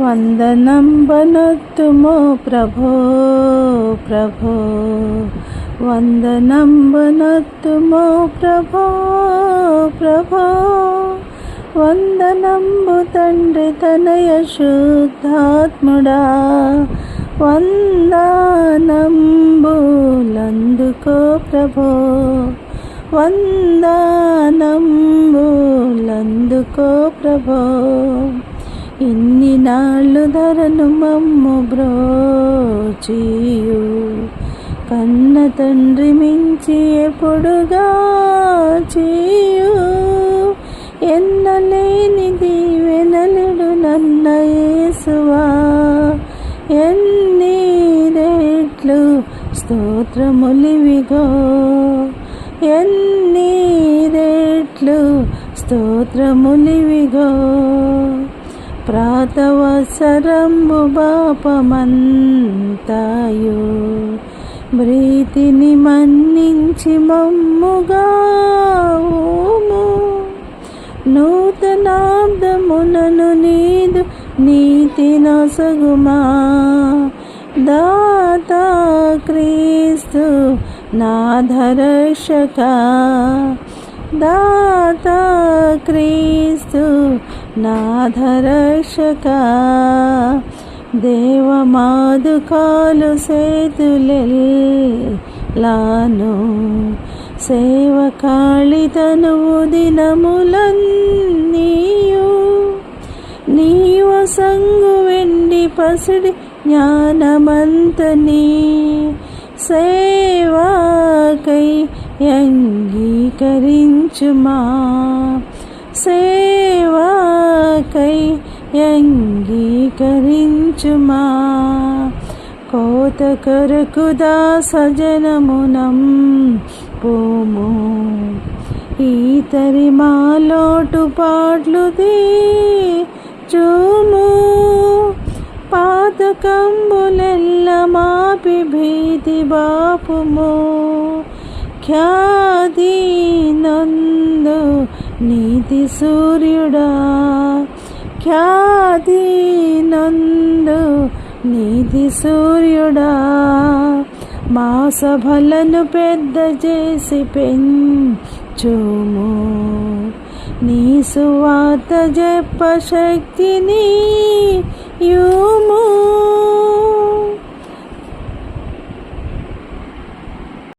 వందనం బనొత్తుమో ప్రభో ప్రభో. వందనం బనొత్తుమో ప్రభో ప్రభో. వందనంబు తండ్రి తనయ శుద్ధాత్ముడా వందనంబులందుకో ప్రభో. వందనంబులందుకో ప్రభో. ఎన్ని నాళ్ళు ధరను మమ్ము బ్రోచియు? కన్న తండ్రి మించి ఎప్పుడుగా చేయు? ఎన్నలేని దీవెనలుడు నన్న యేసువా? ఎన్ని రెట్లు స్తోత్రములివిగో? ఎన్ని రెట్లు స్తోత్రములివిగో? ప్రాతవసరంబు బాపమంతాయు. ప్రీతిని మన్నించి మమ్ముగా ఓము నూతనాబ్దమునను నీదు నీతి నొసగుమా. దాత క్రీస్తు నాధరక్షక దాత క్రీస్తు నాధరక్షక దేవమాదుకాలు సేతులెల్లాను సేవ కాళితనువు దినములన్నీయు నీవ సంగు వెండి పసిడి జ్ఞానమంతని సేవాకై అంగీకరించుమా సేవ అంగీకరించుమా? కోత కొరకు దాసజనమునం పోము ఈతరి మాలోటు పాటలు చూము పాతకంబులెల్ల మాపి భీతి బాపుము. ఖ్యాతి నందు నీతి సూర్యుడా. ఖ్యాతి నందు నీతి సూర్యుడా మా సభలను పెద్ద చేసి పెంచుము. నీ సువాత జప శక్తిని యూము